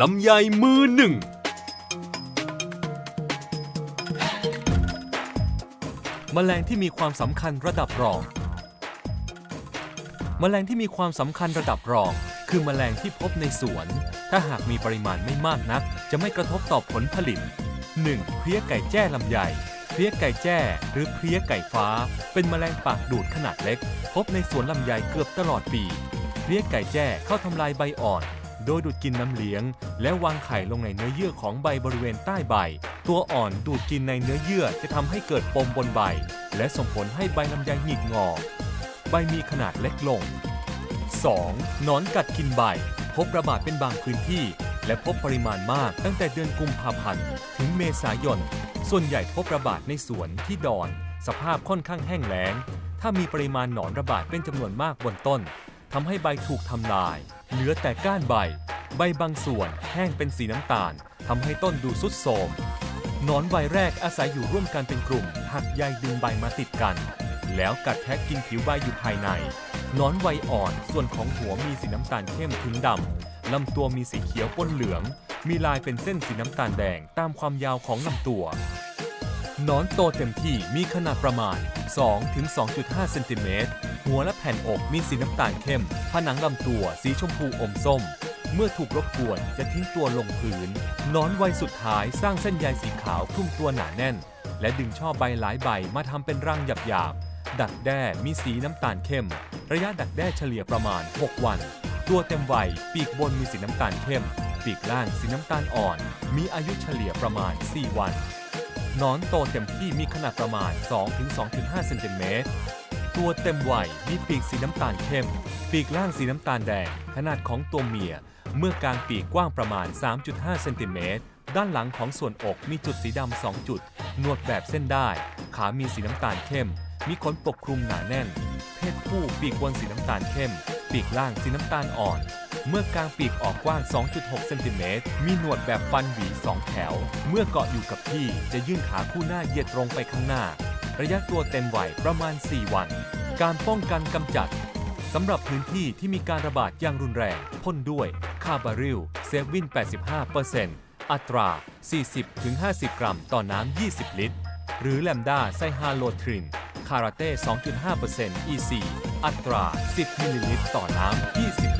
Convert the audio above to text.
ลำไยมือหนึ่ง แมลงที่มีความสำคัญระดับรอง แมลงที่มีความสำคัญระดับรอง คือแมลงที่พบในสวน ถ้าหากมีปริมาณไม่มากนัก จะไม่กระทบต่อผลผลิต 1. เพลี้ยไก่แจ้ลำไยเพลี้ยไก่แจ้ หรือเพลี้ยไก่ฟ้า เป็นแมลงปากดูดขนาดเล็ก พบในสวนลำไยเกือบตลอดปี ลี้ยไก่แจ้เข้าทำลายใบอ่อน โดยดูดกินน้ำเลี้ยง และวางไข่ลงในเนื้อเยื่อของใบบริเวณใต้ใบ ตัวอ่อนดูดกินในเนื้อเยื่อจะทำให้เกิดปมบนใบ และส่งผลให้ใบลำไยหงิกงอ ใบมีขนาดเล็กลง 2. หนอนกัดกินใบ พบระบาดเป็นบางพื้นที่ และพบปริมาณมากตั้งแต่เดือนกุมภาพันธ์ถึงเมษายน ส่วนใหญ่พบระบาดในสวนที่ดอน สภาพค่อนข้างแห้งแล้ง ถ้ามีปริมาณหนอนระบาดเป็นจำนวนมากบนต้น ทำให้ใบถูกทำลาย เหลือแต่ก้านใบ ใบบางส่วนแห้งเป็นสีน้ำตาลทำให้ต้นดูสุดโทมนอนใบแรกอาศัยอยู่ร่วมกันเป็นกลุ่ม หักใยดึงใบมาติดกัน แล้วกัดแทะกินผิวใบอยู่ภายในนอนใบอ่อนส่วนของหัวมีสีน้ำตาลเข้มถึงดำลำตัวมีสีเขียวปนเหลือง มีลายเป็นเส้นสีน้ำตาลแดงตามความยาวของลำตัว นอนโตเต็มที่มีขนาดประมาณ2ถึง2.5 เซนติเมตร หัวและแผ่นอกมีสีน้ำตาลเข้ม ผนังลำตัวสีชมพูอมส้ม เมื่อถูกรบกวนจะทิ้งตัวลงพื้น นอนวัยสุดท้ายสร้างเส้นใยสีขาวคลุมตัวหนาแน่น และดึงช่อใบหลายใบมาทำเป็นรังหยาบๆ ดักแด้มีสีน้ำตาลเข้ม ระยะดักแด้เฉลี่ยประมาณ 6 วัน ตัวเต็มวัยปีกบนมีสีน้ำตาลเข้ม ปีกล่างสีน้ำตาลอ่อน มีอายุเฉลี่ยประมาณ 4 วัน นอนโตเต็มที่มีขนาดประมาณ 2-2.5 เซนติเมตร ตัวเต็มวัยมีปีกสีน้ำตาลเข้ม ปีกล่างสีน้ำตาลแดง ขนาดของตัวเมีย เมื่อกลางปีกกว้างประมาณ 3.5 เซนติเมตร ด้านหลังของส่วนอกมีจุดสีดำ 2 จุด หนวดแบบเส้นได้ ขามีสีน้ำตาลเข้ม มีขนปกคลุมหนาแน่น เพศผู้ปีกบนสีน้ำตาลเข้ม ปีกล่างสีน้ำตาลอ่อน เมื่อกลางปีกออกกว้าง 2.6 เซนติเมตร มีหนวดแบบฟันหวี 2 แถว เมื่อเกาะอยู่กับที่จะยื่นขาคู่หน้าเหยียดตรงไปข้างหน้า ระยะตัวเต็มวัยประมาณ 4 วัน การป้องกันกำจัดสำหรับพื้นที่ที่มีการระบาดอย่างรุนแรงพ่นด้วยคาบาริลเซฟวิน 85%อัตรา 40-50 กรัมต่อน้ำ 20 ลิตร หรือแลมด้าไซฮาโลทริน คาราเต้ 2.5% EC อัตรา 10 มิลลิลิตรต่อน้ำ 20